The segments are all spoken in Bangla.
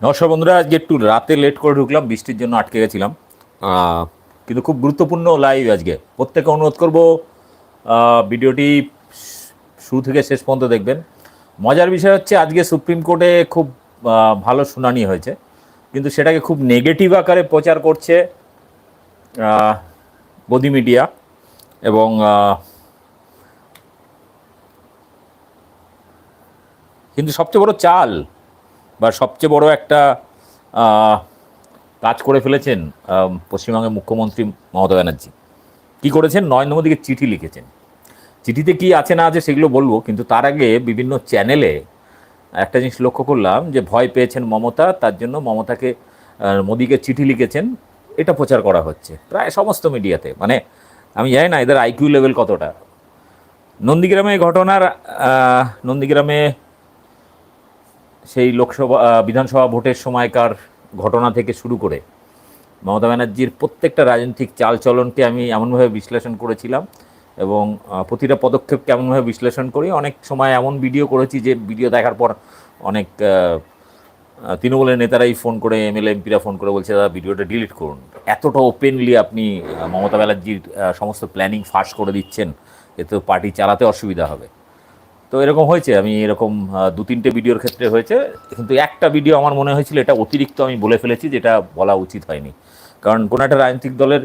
নমস্কার বন্ধুরা, আজকে একটু রাতে লেট করে ঢুকলাম, বৃষ্টির জন্য আটকে গেছিলাম। কিন্তু খুব গুরুত্বপূর্ণ লাইভ আজকে। প্রত্যেকে অনুরোধ করব ভিডিওটি শুরু থেকে শেষ পর্যন্ত দেখবেন। মজার বিষয় হচ্ছে, আজকে সুপ্রিম কোর্টে খুব ভালো শুনানি হয়েছে। কিন্তু সেটাকে খুব নেগেটিভ আকারে প্রচার করছে গদি মিডিয়া এবং কিন্তু সবচেয়ে বড় চাল বা সবচেয়ে বড় একটা কাজ করে ফেলেছেন পশ্চিমবঙ্গের মুখ্যমন্ত্রী মমতা ব্যানার্জি। কী করেছেন? নরেন্দ্র মোদীকে চিঠি লিখেছেন। চিঠিতে কি আছে না আছে সেগুলো বলব, কিন্তু তার আগে বিভিন্ন চ্যানেলে একটা জিনিস লক্ষ্য করলাম যে ভয় পেয়েছেন মমতা, তার জন্য মমতাকে মোদীকে চিঠি লিখেছেন। এটা প্রচার করা হচ্ছে প্রায় সমস্ত মিডিয়াতে। মানে আমি জানি না এদের আইকিউ লেভেল কতটা। নন্দীগ্রামে ঘটনার নন্দীগ্রামে সেই লোকসভা বিধানসভা ভোটের সময়কার ঘটনা থেকে শুরু করে মমতা ব্যানার্জির প্রত্যেকটা রাজনৈতিক চালচলনকে আমি এমনভাবে বিশ্লেষণ করেছিলাম এবং প্রতিটা পদক্ষেপ কেমনভাবে বিশ্লেষণ করি। অনেক সময় এমন ভিডিও করেছি যে ভিডিও দেখার পর অনেক তৃণমূলের নেতারাই ফোন করে, এমএলএ, এমপিরা ফোন করে বলছে, দাদা, ভিডিওটা ডিলিট করুন। এতটা ওপেনলি আপনি মমতা ব্যানার্জির সমস্ত প্ল্যানিং ফাঁস করে দিচ্ছেন, এতে পার্টি চালাতে অসুবিধা হবে। তো এরকম হয়েছে, আমি এরকম দু তিনটে ভিডিওর ক্ষেত্রে হয়েছে, কিন্তু একটা ভিডিও আমার মনে হয়েছিল এটা অতিরিক্ত আমি বলে ফেলেছি যেটা বলা উচিত হয়নি। কারণ কোনো একটা রাজনৈতিক দলের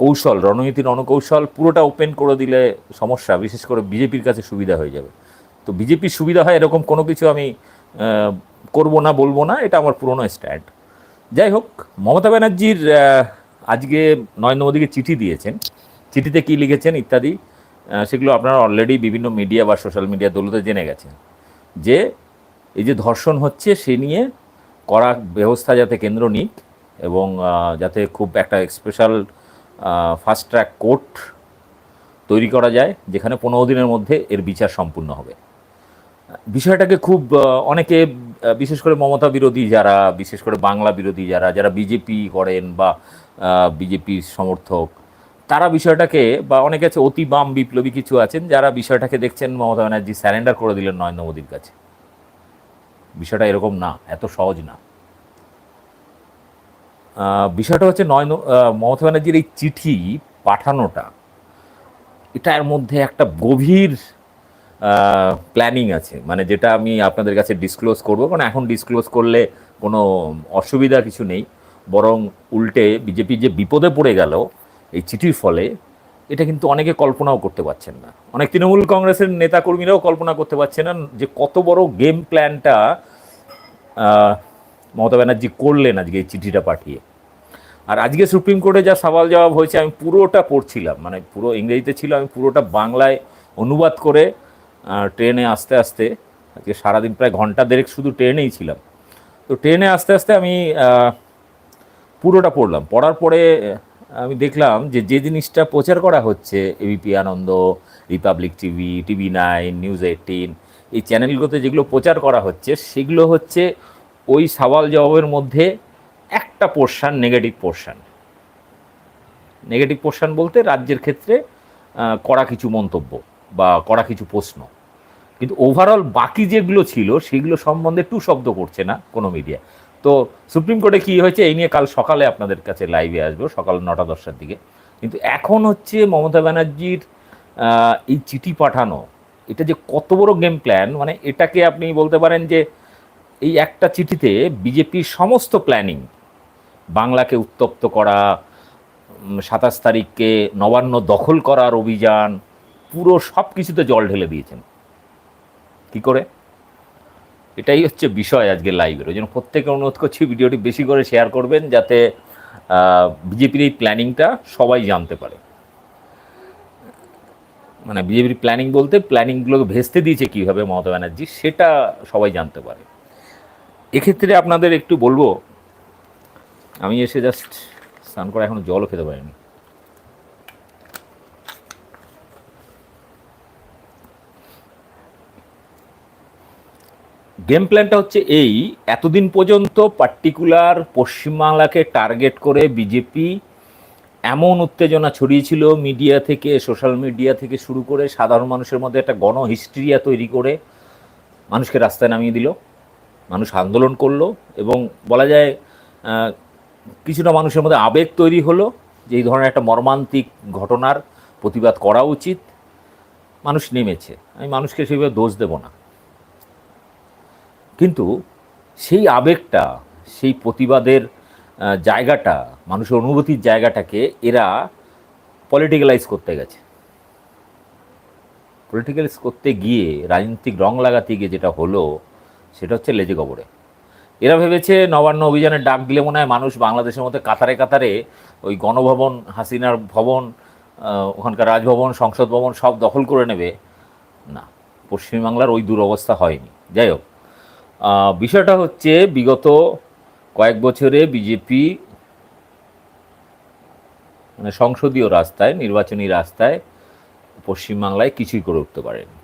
কৌশল রণনীতির রণকৌশল পুরোটা ওপেন করে দিলে সমস্যা, বিশেষ করে বিজেপির কাছে সুবিধা হয়ে যাবে। তো বিজেপির সুবিধা হয় এরকম কোনো কিছু আমি করব না, বলব না, এটা আমার পুরনো স্ট্যান্ড যাই হোক, মমতা ব্যানার্জির আজকে নরেন্দ্র মোদীকে চিঠি দিয়েছেন। চিঠিতে কী লিখেছেন ইত্যাদি? সেগুলো আপনারা অলরেডি বিভিন্ন মিডিয়া বা সোশ্যাল মিডিয়া দৌলতে জেনে গেছেন। যে এই যে ধর্ষণ হচ্ছে, সে নিয়ে করা ব্যবস্থা যাতে কেন্দ্র নিক এবং যাতে খুব একটা স্পেশাল ফাস্ট ট্র্যাক কোর্ট তৈরি করা যায়, যেখানে পনেরো দিনের মধ্যে এর বিচার সম্পূর্ণ হবে। বিষয়টাকে খুব অনেকে বিশেষ করে মমতা বিরোধী যারা, বিশেষ করে বাংলা বিরোধী যারা যারা বিজেপি করেন বা বিজেপির সমর্থক তারা বিষয়টাকে বা অনেকে আছে অতি বাম বিপ্লবী কিছু আছেন যারা বিষয়টাকে দেখছেন মমতা ব্যানার্জি স্যারেন্ডার করে দিলেন নরেন্দ্র মোদীর কাছে। বিষয়টা এরকম না এত সহজ না। বিষয়টা হচ্ছে আহ, মমতা ব্যানার্জির এই চিঠি পাঠানোটা এটার মধ্যে একটা গভীর প্ল্যানিং আছে। মানে যেটা আমি আপনাদের কাছে ডিসক্লোজ করব কারণ এখন ডিসক্লোজ করলে কোনো অসুবিধা কিছু নেই। বরং উল্টে বিজেপি যে বিপদে পড়ে গেল এই চিঠির ফলে এটা কিন্তু অনেকে কল্পনাও করতে পারছেন না। অনেক তৃণমূল কংগ্রেসের নেতাকর্মীরাও কল্পনা করতে পারছেন না যে কত বড় গেম প্ল্যানটা মমতা ব্যানার্জি করলেন আজকে এই চিঠিটা পাঠিয়ে। আর আজকে সুপ্রিম কোর্টে যা সওয়াল জবাব হয়েছে, আমি পুরোটা পড়ছিলাম মানে পুরো ইংরেজিতে ছিল, আমি পুরোটা বাংলায় অনুবাদ করে ট্রেনে আস্তে আস্তে, আজকে সারাদিন প্রায় ঘণ্টা দেড়েক শুধু ট্রেনেই ছিলাম। তো ট্রেনে আস্তে আস্তে আমি পুরোটা পড়লাম। পড়ার পরে আমি দেখলাম যে যে জিনিসটা প্রচার করা হচ্ছে ABP Ananda Republic TV TV nine News eighteen এই চ্যানেলগুলোতে যেগুলো প্রচার করা হচ্ছে, সেগুলো হচ্ছে ওই সওয়াল জবাবের মধ্যে একটা portion negative portion negative portion বলতে রাজ্যের ক্ষেত্রে কড়া কিছু মন্তব্য বা কড়া কিছু প্রশ্ন। কিন্তু ওভারঅল বাকি যেগুলো ছিল, সেগুলো সম্বন্ধে টু শব্দ করছে না কোনো মিডিয়া তো সুপ্রিম কোর্টে কী হয়েছে? এই নিয়ে কাল সকালে আপনাদের কাছে লাইভে আসব, সকাল নটা দশটার দিকে। কিন্তু এখন হচ্ছে মমতা ব্যানার্জির এই চিঠি পাঠানো, এটা যে কত বড় গেম প্ল্যান মানে এটাকে আপনি বলতে পারেন যে এই একটা চিঠিতে বিজেপির সমস্ত প্ল্যানিং বাংলাকে উত্তপ্ত করা সাতাশ তারিখকে নবান্ন দখল করার অভিযান, পুরো সব কিছুতে জল ঢেলে দিয়েছেন। কি করে? এটাই হচ্ছে বিষয় আজকে লাইভের ওই জন্য প্রত্যেকে অনুরোধ করছি ভিডিওটি বেশি করে শেয়ার করবেন যাতে বিজেপির এই প্ল্যানিংটা সবাই জানতে পারে। মানে বিজেপির প্ল্যানিং বলতে প্ল্যানিংগুলোকে ভেস্তে দিয়েছে কীভাবে মমতা ব্যানার্জি, সেটা সবাই জানতে পারে। এক্ষেত্রে আপনাদের একটু বলব, আমি এসে জাস্ট স্নান করে এখনও জলও খেতে পারিনি। গেম প্ল্যানটা হচ্ছে এই, এতদিন পর্যন্ত পার্টিকুলার পশ্চিমবাংলাকে টার্গেট করে বিজেপি এমন উত্তেজনা ছড়িয়েছিল মিডিয়া থেকে সোশ্যাল মিডিয়া থেকে শুরু করে সাধারণ মানুষের মধ্যে একটা গণ হিস্ট্রিয়া তৈরি করে মানুষকে রাস্তায় নামিয়ে দিল। মানুষ আন্দোলন করল এবং বলা যায় কিছুটা মানুষের মধ্যে আবেগ তৈরি হলো যে এই ধরনের একটা মর্মান্তিক ঘটনার প্রতিবাদ করা উচিত। মানুষ নেমেছে। আমি মানুষকে সেভাবে দোষ দেব না। কিন্তু সেই আবেগটা, সেই প্রতিবাদের জায়গাটা, মানুষের অনুভূতির জায়গাটাকে এরা পলিটিক্যালাইজ করতে গেছে। পলিটিক্যালাইজ করতে গিয়ে, রাজনৈতিক রং লাগাতে গিয়ে যেটা হলো, সেটা হচ্ছে লেজে কবরে। এরা ভেবেছে নবান্ন অভিযানের ডাক দিলে মনে হয় মানুষ বাংলাদেশের মধ্যে কাতারে কাতারে ওই গণভবন, হাসিনার ভবন ওখানকার রাজভবন, সংসদ ভবন সব দখল করে নেবে। না, পশ্চিমবাংলার ওই দুরবস্থা হয়নি। যাই হোক বিষয়টা হচ্ছে বিগত কয়েক বছরে বিজেপি মানে সংসদীয় রাস্তায়, নির্বাচনী রাস্তায় পশ্চিমবাংলায় কিছুই করে উঠতে পারেনি।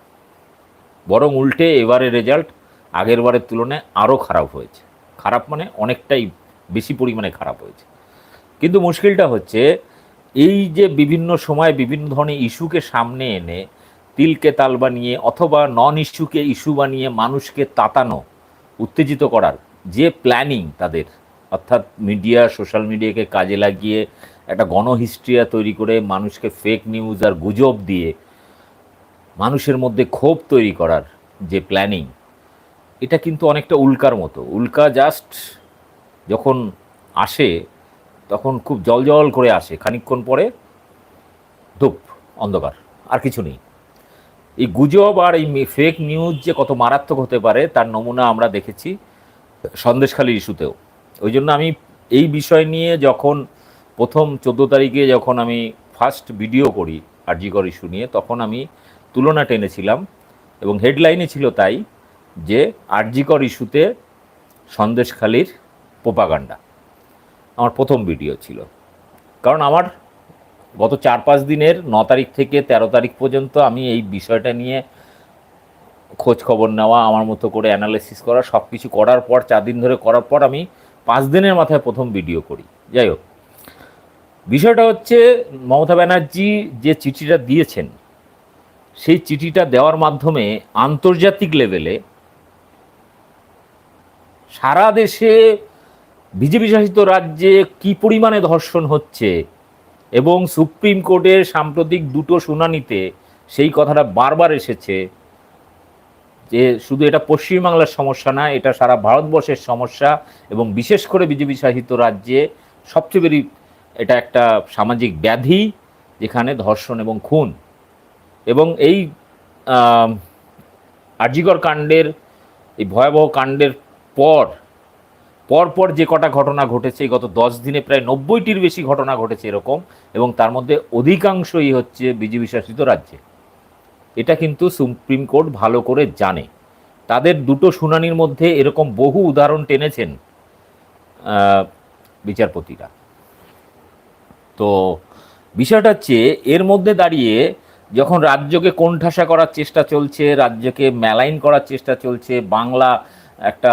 বরং উল্টে এবারে রেজাল্ট আগের বারের তুলনায় আরও খারাপ হয়েছে। খারাপ মানে অনেকটাই বেশি পরিমাণে খারাপ হয়েছে। কিন্তু মুশকিলটা হচ্ছে এই যে বিভিন্ন সময় বিভিন্ন ধরনের ইস্যুকে সামনে এনে তিলকে তাল বানিয়ে অথবা নন ইস্যুকে ইস্যু বানিয়ে মানুষকে তাতানো উত্তেজিত করার যে প্ল্যানিং তাদের, অর্থাৎ মিডিয়া সোশ্যাল মিডিয়াকে কাজে লাগিয়ে একটা গণহিস্ট্রিয়া তৈরি করে মানুষকে ফেক নিউজ আর গুজব দিয়ে মানুষের মধ্যে ক্ষোভ তৈরি করার যে প্ল্যানিং এটা কিন্তু অনেকটা উল্কার মতো। উল্কা জাস্ট যখন আসে, তখন খুব জল করে আসে। খানিকক্ষণ পরে ধূপ, অন্ধকার, আর কিছু নেই। এই গুজব আর এই ফেক নিউজ যে কত মারাত্মক হতে পারে, তার নমুনা আমরা দেখেছি সন্দেশখালীর ইস্যুতেও। ওই জন্য আমি এই বিষয় নিয়ে যখন প্রথম চোদ্দ তারিখে যখন আমি ফার্স্ট ভিডিও করি আরজিকর ইস্যু নিয়ে, তখন আমি তুলনা টেনেছিলাম এবং হেডলাইনে ছিল তাই যে আরজিকর ইস্যুতে সন্দেশখালীর পোপাগান্ডা আমার প্রথম ভিডিও ছিল। কারণ আমার গত চার পাঁচ দিনের ন তারিখ থেকে ১৩ তারিখ পর্যন্ত আমি এই বিষয়টা নিয়ে খোঁজ খবর নেওয়া, আমার মতো করে অ্যানালাইসিস করা সব কিছু করার পর, চার দিন ধরে করার পর আমি পাঁচ দিনের মাথায় প্রথম ভিডিও করি। যাই হোক, বিষয়টা হচ্ছে মমতা ব্যানার্জি যে চিঠিটা দিয়েছেন, সেই চিঠিটা দেওয়ার মাধ্যমে আন্তর্জাতিক লেভেলে সারা দেশে বিজেপি শাসিত রাজ্যে কি পরিমাণে ধর্ষণ হচ্ছে এবং সুপ্রিম কোর্টের সাম্প্রতিক দুটো শুনানিতে সেই কথাটা বারবার এসেছে যে শুধু এটা পশ্চিমবাংলার সমস্যা না এটা সারা ভারতবর্ষের সমস্যা এবং বিশেষ করে বিজেপি শাসিত রাজ্যে সবচেয়ে বেশি এটা একটা সামাজিক ব্যাধি যেখানে ধর্ষণ এবং খুন। এবং এই আম, আরজিকর কাণ্ডের এই ভয়াবহ কাণ্ডের পর পরপর যে কটা ঘটনা ঘটেছে, গত দশ দিনে প্রায় নব্বইটির বেশি ঘটনা ঘটেছে এরকম, এবং তার মধ্যে অধিকাংশই হচ্ছে বিজেপি শাসিত রাজ্যে। এটা কিন্তু সুপ্রিম কোর্ট ভালো করে জানে। তাদের দুটো শুনানির মধ্যে এরকম বহু উদাহরণ টেনেছেন বিচারপতিরা। তো বিষয়টা হচ্ছে, এর মধ্যে দাঁড়িয়ে যখন রাজ্যকে কোণঠাসা করার চেষ্টা চলছে, রাজ্যকে মেলাইন করার চেষ্টা চলছে, বাংলা একটা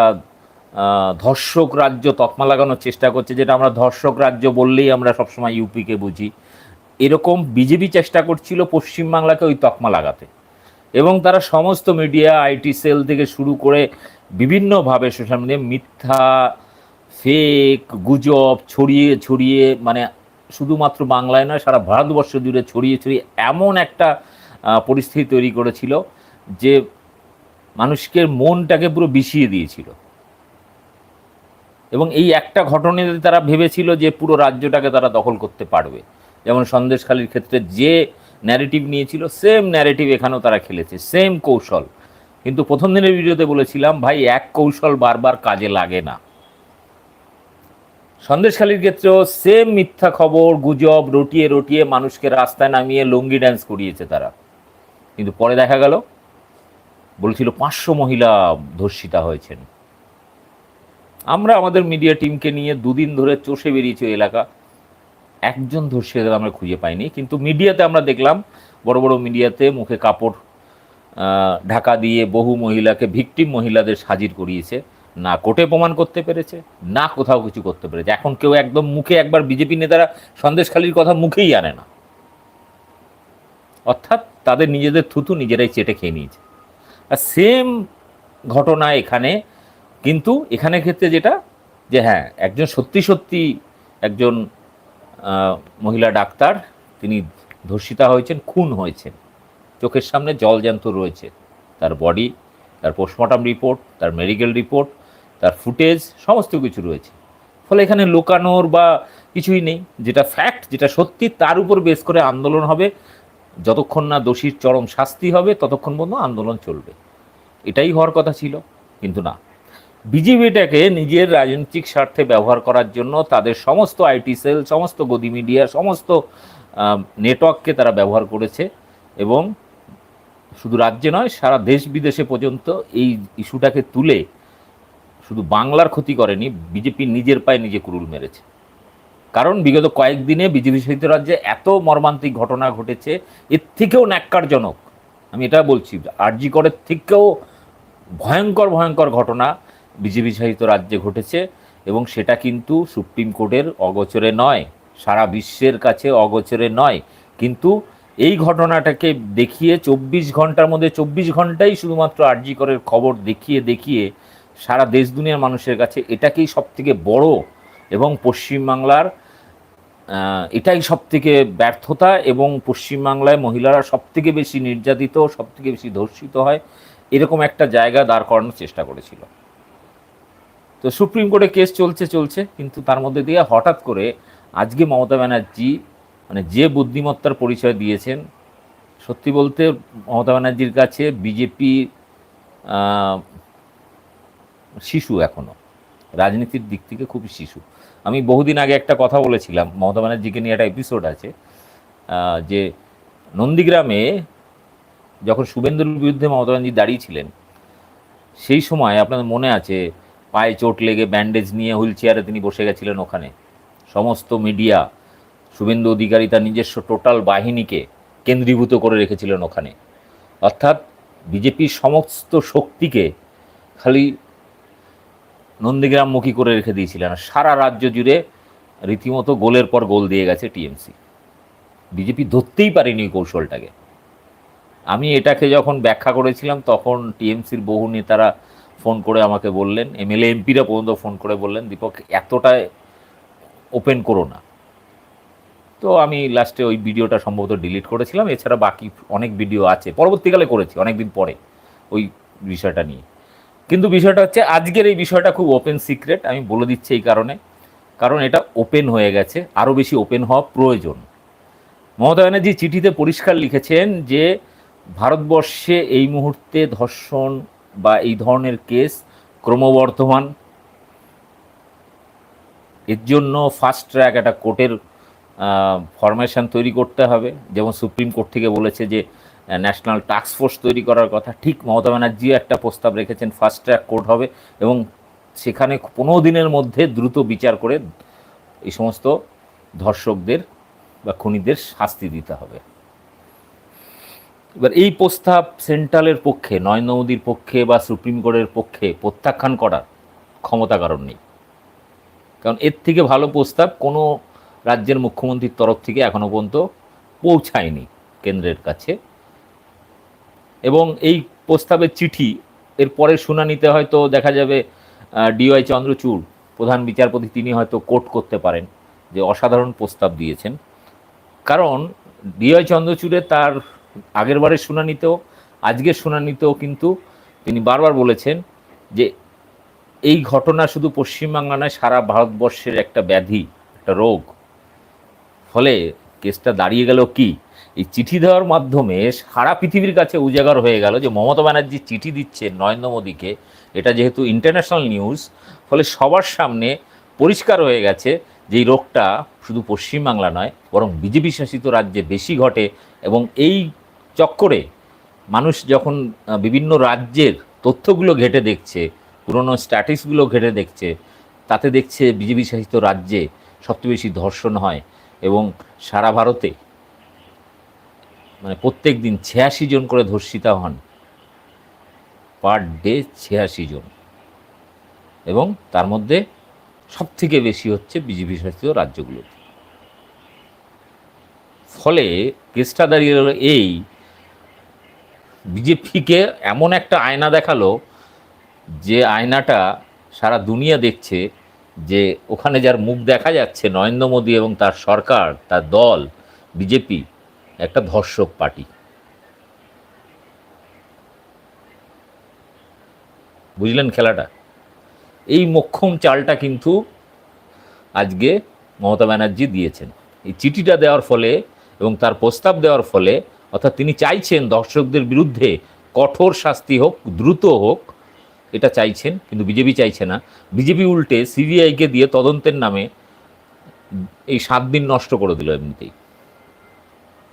ধর্ষক রাজ্য তকমা লাগানোর চেষ্টা করছে, যেটা আমরা ধর্ষক রাজ্য বললেই আমরা সবসময় ইউপিকে বুঝি। এরকম বিজেপি চেষ্টা করছিল পশ্চিমবাংলাকে ওই তকমা লাগাতে। এবং তারা সমস্ত মিডিয়া, আইটি সেল থেকে শুরু করে বিভিন্নভাবে সোশ্যাল মিডিয়া, মিথ্যা, ফেক, গুজব, ছড়িয়ে ছড়িয়ে মানে শুধুমাত্র বাংলায় নয়, সারা ভারতবর্ষ জুড়ে ছড়িয়ে ছড়িয়ে এমন একটা পরিস্থিতি তৈরি করেছিল যে মানুষকে মনটাকে পুরো বিষিয়ে দিয়েছিল। এবং এই একটা ঘটনাতে তারা ভেবেছিল যে পুরো রাজ্যটাকে তারা দখল করতে পারবে। যেমন সন্দেশখালীর ক্ষেত্রে যে ন্যারেটিভ নিয়েছিল সেম ন্যারেটিভ এখানেও তারা খেলেছে সেম কৌশল। কিন্তু প্রথম দিনের ভিডিওতে বলেছিলাম, ভাই, এক কৌশল বারবার কাজে লাগে না। সন্দেশখালীর ক্ষেত্রেও সেম মিথ্যা খবর, গুজব, রটিয়ে রটিয়ে মানুষকে রাস্তায় নামিয়ে লুঙ্গি ড্যান্স করিয়েছে তারা। কিন্তু পরে দেখা গেল, বলছিল পাঁচশো মহিলা ধর্ষিতা হয়েছেন। আমরা আমাদের মিডিয়া টিমকে নিয়ে দুদিন ধরে চষে বেরিয়েছি এলাকা। একজন ধর্ষিতাদের আমরা খুঁজে পাইনি, কিন্তু মিডিয়াতে আমরা দেখলাম, বড় বড় মিডিয়াতে মুখে কাপড় ঢাকা দিয়ে বহু মহিলাকে ভিকটিম মহিলাদের হাজির করিয়েছে। না কোর্টে প্রমাণ করতে পেরেছে, না কোথাও কিছু করতে পেরেছে। এখন কেউ একদম মুখে একবার বিজেপি নেতারা সন্দেশখালির কথা মুখেই আনে না। অর্থাৎ তাদের নিজেদের থুতু নিজেরাই চেটে খেয়ে নিয়েছে। আর সেম ঘটনা এখানে কিন্তু এখানে ক্ষেত্রে যেটা, যে হ্যাঁ একজন সত্যি সত্যি একজন মহিলা ডাক্তার, তিনি ধর্ষিতা হয়েছেন, খুন হয়েছেন। চোখের সামনে জল জ্যান্ত রয়েছে। তার বডি, তার পোস্টমর্টম রিপোর্ট, তার মেডিকেল রিপোর্ট, তার ফুটেজ, সমস্ত কিছু রয়েছে। ফলে এখানে লোকানোর বা কিছুই নেই। যেটা ফ্যাক্ট যেটা সত্যি, তার উপর বেস করে আন্দোলন হবে। যতক্ষণ না দোষীর চরম শাস্তি হবে, ততক্ষণ পর্যন্ত আন্দোলন চলবে। এটাই হওয়ার কথা ছিল, কিন্তু না। বিজেপিটাকে নিজের রাজনৈতিক স্বার্থে ব্যবহার করার জন্য তাদের সমস্ত আইটি সেল, সমস্ত গদি মিডিয়া, সমস্ত নেটওয়ার্ককে তারা ব্যবহার করেছে এবং শুধু রাজ্যে নয়, সারা দেশ বিদেশে পর্যন্ত এই ইস্যুটাকে তুলে শুধু বাংলার ক্ষতি করেনি, বিজেপি নিজের পায়ে নিজে কুরুল মেরেছে। কারণ বিগত কয়েকদিনে বিজেপি শাসিত রাজ্যে এত মর্মান্তিক ঘটনা ঘটেছে, এর থেকেও ন্যাক্কারজনক। আমি এটা বলছি, আরজি করের থেকেও ভয়ঙ্কর ভয়ঙ্কর ঘটনা। বিজেপি শাসিত রাজ্যে ঘটেছে এবং সেটা কিন্তু সুপ্রিম কোর্টের অগোচরে নয়, সারা বিশ্বের কাছে অগোচরে নয়। কিন্তু এই ঘটনাটাকে দেখিয়ে চব্বিশ ঘণ্টার মধ্যে, চব্বিশ ঘন্টাই শুধুমাত্র আরজি করের খবর দেখিয়ে দেখিয়ে সারা দেশ দুনিয়ার মানুষের কাছে এটাকেই সব থেকে বড় এবং পশ্চিমবাংলার এটাই সব থেকে ব্যর্থতা এবং পশ্চিমবাংলায় মহিলারা সব থেকে বেশি নির্যাতিত সব থেকে বেশি ধর্ষিত হয়, এরকম একটা জায়গা দাঁড় করানোর চেষ্টা করেছিল। তো সুপ্রিম কোর্টে কেস চলছে চলছে, কিন্তু তার মধ্যে দিয়ে হঠাৎ করে আজকে মমতা ব্যানার্জি মানে যে বুদ্ধিমত্তার পরিচয় দিয়েছেন, সত্যি বলতে মমতা ব্যানার্জির কাছে বিজেপি শিশু এখনও রাজনীতির দিক থেকে খুবই শিশু। আমি বহুদিন আগে একটা কথা বলেছিলাম, মমতা ব্যানার্জিকে নিয়ে একটা এপিসোড আছে যে নন্দীগ্রামে যখন শুভেন্দুর বিরুদ্ধে মমতা ব্যানার্জি দাঁড়িয়েছিলেন সেই সময় আপনাদের মনে আছে পায়ে চোট লেগে ব্যান্ডেজ নিয়ে হুইল চেয়ারে তিনি বসে গেছিলেন ওখানে। সমস্ত মিডিয়া শুভেন্দু অধিকারী তার নিজস্ব টোটাল বাহিনীকে কেন্দ্রীভূত করে রেখেছিলেন ওখানে। অর্থাৎ বিজেপির সমস্ত শক্তিকে খালি নন্দীগ্রামমুখী করে রেখে দিয়েছিলেন সারা রাজ্য জুড়ে রীতিমতো গোলের পর গোল দিয়ে গেছে টিএমসি। বিজেপি ধরতেই পারেনি কৌশলটাকে। আমি এটাকে যখন ব্যাখ্যা করেছিলাম, তখন টিএমসির বহু নেতারা ফোন করে আমাকে বললেন, এমএলএ, এমপিরা পর্যন্ত ফোন করে বললেন, দীপক এতটা ওপেন করো না। তো আমি লাস্টে ওই ভিডিওটা সম্ভবত ডিলিট করেছিলাম, এছাড়া বাকি অনেক ভিডিও আছে, পরবর্তীকালে করেছি, অনেকদিন পরে ওই বিষয়টা নিয়ে। কিন্তু বিষয়টা হচ্ছে, আজকের এই বিষয়টা খুব ওপেন সিক্রেট আমি বলে দিচ্ছি এই কারণে। কারণ এটা ওপেন হয়ে গেছে, আরও বেশি ওপেন হওয়া প্রয়োজন। মমতা ব্যানার্জি চিঠিতে পরিষ্কার লিখেছেন যে, ভারতবর্ষে এই মুহূর্তে ধর্ষণ বা এই ধরনের কেস ক্রমবর্ধমান। এর জন্য ফাস্ট ট্র্যাক একটা কোর্টের ফরমেশন তৈরি করতে হবে। যেমন সুপ্রিম কোর্ট থেকে বলেছে যে ন্যাশনাল টাস্ক ফোর্স তৈরি করার কথা। ঠিক মমতা ব্যানার্জিও একটা প্রস্তাব রেখেছেন ফাস্ট ট্র্যাক কোর্ট হবে এবং সেখানে পনেরো দিনের মধ্যে দ্রুত বিচার করে এই সমস্ত ধর্ষকদের বা খুনিদের শাস্তি দিতে হবে। এবার এই প্রস্তাব সেন্ট্রালের পক্ষে, নরেন্দ্র মোদীর পক্ষে বা সুপ্রিম কোর্টের পক্ষে প্রত্যাখ্যান করার ক্ষমতা কারণ নেই। কারণ এর থেকে ভালো প্রস্তাব কোনো রাজ্যের মুখ্যমন্ত্রীর তরফ থেকে এখনও পর্যন্ত পৌঁছায়নি কেন্দ্রের কাছে। এবং এই প্রস্তাবের চিঠি, এর পরের শুনানিতে হয়তো দেখা যাবে ডিওয়াই চন্দ্রচূড় প্রধান বিচারপতি তিনি হয়তো কোর্ট করতে পারেন যে অসাধারণ প্রস্তাব দিয়েছেন। কারণ ডিওয়াই চন্দ্রচূড়ে তার আগের বারের শুনানিতেও, আজকের শুনানিতেও কিন্তু তিনি বারবার বলেছেন যে এই ঘটনা শুধু পশ্চিমবাংলা নয়, সারা ভারতবর্ষের একটা ব্যাধি, একটা রোগ। ফলে কেসটা দাঁড়িয়ে গেল কি? এই চিঠি দেওয়ার মাধ্যমে সারা পৃথিবীর কাছে উজাগার হয়ে গেল যে মমতা ব্যানার্জি চিঠি দিচ্ছে নরেন্দ্র মোদীকে। এটা যেহেতু ইন্টারন্যাশনাল নিউজ, ফলে সবার সামনে পরিষ্কার হয়ে গেছে যে এই রোগটা শুধু পশ্চিমবাংলা নয়, বরং বিজেপি শাসিত রাজ্যে বেশি ঘটে এবং এই চক্করে মানুষ যখন বিভিন্ন রাজ্যের তথ্যগুলো ঘেটে দেখছে, পুরনো স্ট্যাটিসগুলো ঘেটে দেখছে, তাতে দেখছে বিজেপি শাসিত রাজ্যে সবচেয়ে বেশি ধর্ষণ হয় এবং সারা ভারতে মানে প্রত্যেক দিন ছিয়াশি জন করে ধর্ষিতা হন। পার ডে ছিয়াশি জন। এবং তার মধ্যে সব থেকে বেশি হচ্ছে বিজেপি শাসিত রাজ্যগুলোতে। ফলে কেসটা দাঁড়িয়ে গেল এই বিজেপিকে এমন একটা আয়না দেখাল যে আয়নাটা সারা দুনিয়া দেখছে যে ওখানে যার মুখ দেখা যাচ্ছে নরেন্দ্র মোদী এবং তার সরকার, তার দল, বিজেপি, একটা ধর্ষক পার্টি। বুঝলেন খেলাটা? এই মোক্ষম চালটা কিন্তু আজকে মমতা ব্যানার্জি দিয়েছেন। এই চিঠিটা দেওয়ার ফলে এবং তার প্রস্তাব দেওয়ার ফলে অর্থাৎ তিনি চাইছেন দর্শকদের বিরুদ্ধে কঠোর শাস্তি হোক, দ্রুত হোক, এটা চাইছেন, কিন্তু বিজেপি চাইছে না। বিজেপি উল্টে সিবিআইকে দিয়ে তদন্তের নামে এই সাত দিন নষ্ট করে দিল এমনিতেই।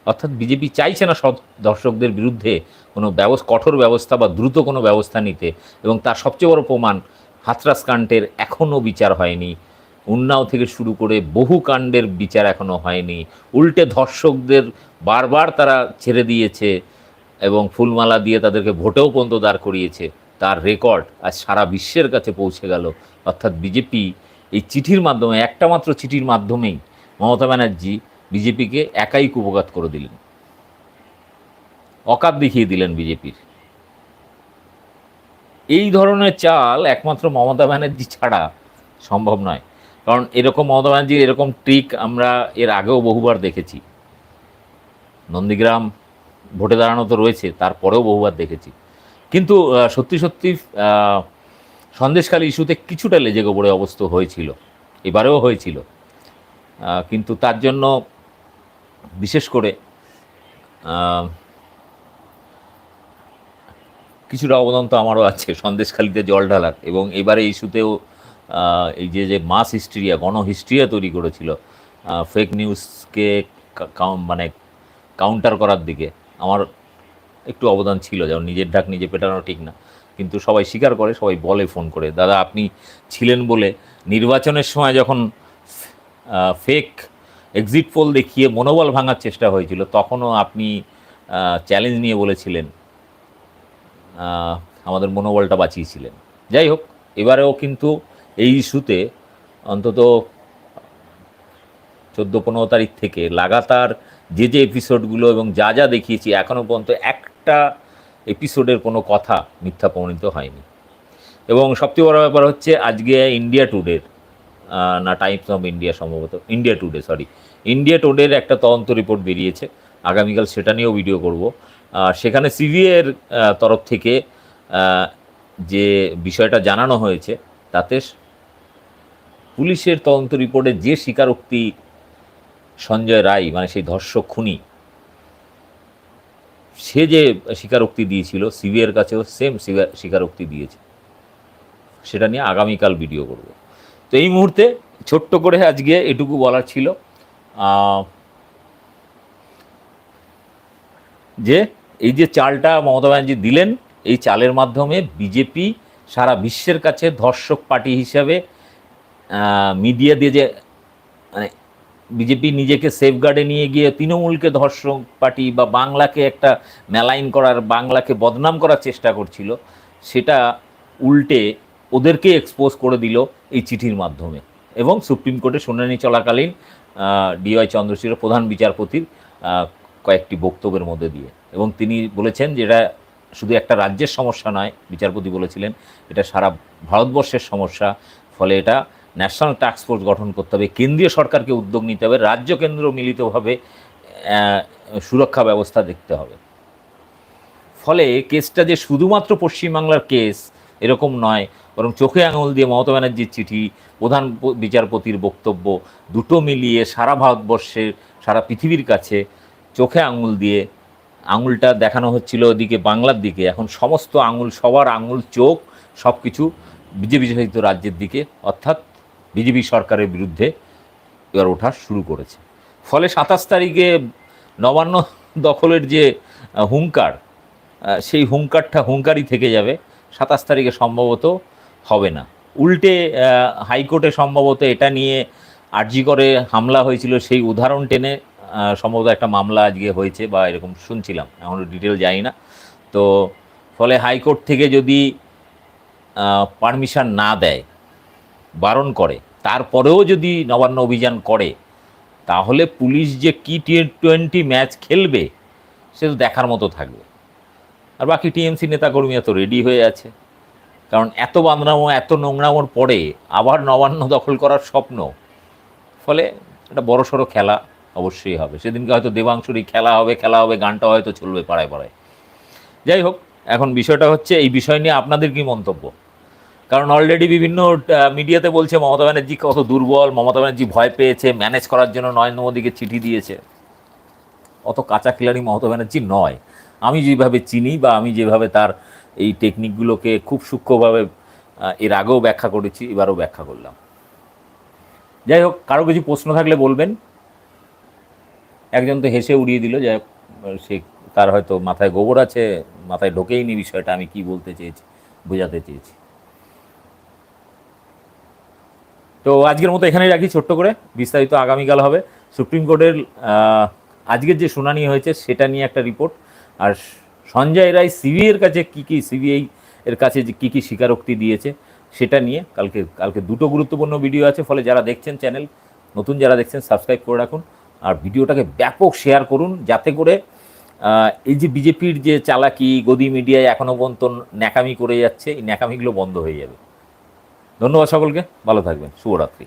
অর্থাৎ বিজেপি চাইছে না সব দর্শকদের বিরুদ্ধে কোনো ব্যবস্থা, কঠোর ব্যবস্থা বা দ্রুত কোনো ব্যবস্থা নিতে এবং তার সবচেয়ে বড় প্রমাণ হাতরাস কাণ্ডের এখনও বিচার হয়নি। উন্নাও থেকে শুরু করে বহু কাণ্ডের বিচার এখনও হয়নি। উল্টে ধর্ষকদের বারবার তারা ছেড়ে দিয়েছে এবং ফুলমালা দিয়ে তাদেরকে ভোটেও পর্যন্ত দাঁড় করিয়েছে, তার রেকর্ড আজ সারা বিশ্বের কাছে পৌঁছে গেল। অর্থাৎ বিজেপি এই চিঠির মাধ্যমে, একটা মাত্র চিঠির মাধ্যমেই মমতা ব্যানার্জি বিজেপিকে একাই কুপঘাত করে দিলেন। অকাত দেখিয়ে দিলেন বিজেপির। এই ধরনের চাল একমাত্র মমতা ব্যানার্জি ছাড়া সম্ভব নয়। কারণ এরকম মমতা ব্যানার্জির এরকম ট্রিক আমরা এর আগেও বহুবার দেখেছি। নন্দীগ্রাম ভোটে দাঁড়ানো তো রয়েছে তারপরেও বহুবার দেখেছি। কিন্তু সত্যি সত্যি আহ, সন্দেশখালী ইস্যুতে কিছুটা লেজে গোবরে অবস্থ হয়েছিল এবারেও হয়েছিল। কিন্তু তার জন্য বিশেষ করে কিছুটা অবদান তো আমারও আছে সন্দেশখালিতে জল ঢালার। এবং এবারে ইস্যুতেও এই যে যে মাস হিস্ট্রিয়া গণ হিস্ট্রিয়া তৈরি করেছিল ফেক নিউজকে মানে কাউন্টার করার দিকে আমার একটু অবদান ছিল, যেমন নিজের ঢাক নিজে পেটানো ঠিক না। কিন্তু সবাই স্বীকার করে, সবাই বলে ফোন করে, দাদা, আপনি ছিলেন বলে নির্বাচনের সময় যখন ফেক এক্সিট পোল দেখিয়ে মনোবল ভাঙার চেষ্টা হয়েছিল, তখনও আপনি চ্যালেঞ্জ নিয়ে বলেছিলেন আমাদের মনোবলটা বাঁচিয়েছিলেন। যাই হোক, এবারেও কিন্তু এই ইস্যুতে অন্তত চোদ্দ পনেরো তারিখ থেকে লাগাতার যে যে এপিসোডগুলো এবং যা যা দেখিয়েছি এখনও পর্যন্ত একটা এপিসোডের কোনো কথা মিথ্যা প্রমাণিত হয়নি। এবং সবচেয়ে বড় ব্যাপার হচ্ছে, আজকে ইন্ডিয়া টুডের না টাইমস অফ ইন্ডিয়া সম্ভবত ইন্ডিয়া টুডে সরি ইন্ডিয়া টুডের একটা তদন্ত রিপোর্ট বেরিয়েছে। আগামীকাল সেটা নিয়েও ভিডিও করব। সেখানে সিবিএর তরফ থেকে যে বিষয়টা জানানো হয়েছে, তাতে পুলিশের তদন্ত রিপোর্টে যে স্বীকারোক্তি সঞ্জয় রায় মানে সেই ধর্ষক খুনি, সে যে স্বীকারোক্তি দিয়েছিল, সিবিআইয়ের কাছেও সেম স্বীকারোক্তি দিয়েছে। সেটা নিয়ে আগামীকাল ভিডিও করব। তো এই মুহূর্তে ছোট্ট করে আজকে এটুকু বলার ছিল যে এই যে চালটা মমতা ব্যানার্জি দিলেন, এই চালের মাধ্যমে বিজেপি সারা বিশ্বের কাছে ধর্ষক পার্টি হিসাবে মিডিয়া দিয়ে যে মানে বিজেপি নিজেকে সেফগার্ডে নিয়ে গিয়ে তৃণমূলকে ধর্ষক পার্টি বা বাংলাকে একটা মেলাইন করার, বাংলাকে বদনাম করার চেষ্টা করছিল, সেটা উল্টে ওদেরকে এক্সপোজ করে দিল এই চিঠির মাধ্যমে। এবং সুপ্রিম কোর্টে শুনানি চলাকালীন ডিওয়াই চন্দ্রচূড় প্রধান বিচারপতির কয়েকটি বক্তব্যের মধ্যে দিয়ে। এবং তিনি বলেছেন যে এটা শুধু একটা রাজ্যের সমস্যা নয়, বিচারপতি বলেছিলেন, এটা সারা ভারতবর্ষের সমস্যা, ফলে এটা ন্যাশনাল টাস্ক ফোর্স গঠন করতে হবে, কেন্দ্রীয় সরকারকে উদ্যোগ নিতে হবে, রাজ্য কেন্দ্র মিলিতভাবে সুরক্ষা ব্যবস্থা দেখতে হবে। ফলে কেসটা যে শুধুমাত্র পশ্চিমবাংলার কেস এরকম নয়, বরং চোখে আঙুল দিয়ে মমতা ব্যানার্জির চিঠি, প্রধান বিচারপতির বক্তব্য, দুটো মিলিয়ে সারা ভারতবর্ষের, সারা পৃথিবীর কাছে চোখে আঙুল দিয়ে আঙুলটা দেখানো হচ্ছিল ওদিকে বাংলার দিকে। এখন সমস্ত আঙুল, সবার আঙুল, চোখ সব কিছু বিজেপি শাসিত রাজ্যের দিকে। অর্থাৎ বিজেপি সরকারের বিরুদ্ধে এবার ওঠা শুরু করেছে। ফলে সাতাশ তারিখে নবান্ন দখলের যে হুঙ্কার সেই হুঙ্কারটা হুঙ্কারই থেকে যাবে। সাতাশ তারিখে সম্ভবত হবে না। উল্টে হাইকোর্টে সম্ভবত এটা নিয়ে আর্জি করে হামলা হয়েছিল, সেই উদাহরণ টেনে সম্ভবত একটা মামলা আজকে হয়েছে বা এরকম শুনছিলাম এখনও ডিটেল জানি না। তো ফলে হাইকোর্ট থেকে যদি পারমিশন না দেয়, বারণ করে তারপরেও যদি নবান্ন অভিযান করে, তাহলে পুলিশ যে কি টি টোয়েন্টি ম্যাচ খেলবে, সে তো দেখার মতো থাকবে। আর বাকি টিএমসি নেতাকর্মীরা তো রেডি হয়ে আছে। কারণ এত বান্দরামো এত নোংরামোর পরে আবার নবান্ন দখল করার স্বপ্ন, ফলে এটা বড় সড়ো খেলা অবশ্যই হবে। সেদিনকে হয়তো দেবাংশুরই খেলা হবে খেলা হবে, গানটা হয়তো চলবে পাড়ায় পাড়ায়। যাই হোক, এখন বিষয়টা হচ্ছে এই বিষয় নিয়ে আপনাদের কি মন্তব্য? কারণ অলরেডি বিভিন্ন মিডিয়াতে বলছে মমতা ব্যানার্জি কত দুর্বল, মমতা ব্যানার্জি ভয় পেয়েছে ম্যানেজ করার জন্য নরেন্দ্র মোদীকে চিঠি দিয়েছে। অত কাঁচা কিলারি মমতা ব্যানার্জি নয়। আমি যেভাবে চিনি বা আমি যেভাবে তার এই টেকনিকগুলোকে খুব সূক্ষ্মভাবে এর আগেও ব্যাখ্যা করেছি, এবারও ব্যাখ্যা করলাম। যাই হোক, কারও কিছু প্রশ্ন থাকলে বলবেন। একজন তো হেসে উড়িয়ে দিল, যাই সে তার হয়তো মাথায় গোবর আছে, মাথায় ঢোকেইনি বিষয়টা, আমি কি বলতে চেয়েছি, বোঝাতে চেয়েছি। তো আজকের মতো এখানেই রাখি ছোট্ট করে। বিস্তারিত আগামীকাল হবে। সুপ্রিম কোর্টের আজকের যে শুনানি হয়েছে সেটা নিয়ে একটা রিপোর্ট। আর সঞ্জয় রায় সিবিআই এর কাছে কী কী, সিবিআই এর কাছে যে কী কী স্বীকারোক্তি দিয়েছে সেটা নিয়ে কালকে কালকে দুটো গুরুত্বপূর্ণ ভিডিও আছে। ফলে যারা দেখছেন চ্যানেল, নতুন যারা দেখছেন সাবস্ক্রাইব করে রাখুন। আর ভিডিওটাকে ব্যাপক শেয়ার করুন যাতে করে এই যে বিজেপির যে চালাকি, গদি মিডিয়ায় এখনও পর্যন্ত ন্যাকামি করে যাচ্ছে, এই ন্যাকামিগুলো বন্ধ হয়ে যাবে। ধন্যবাদ সকলকে ভালো থাকবেন শুভরাত্রি।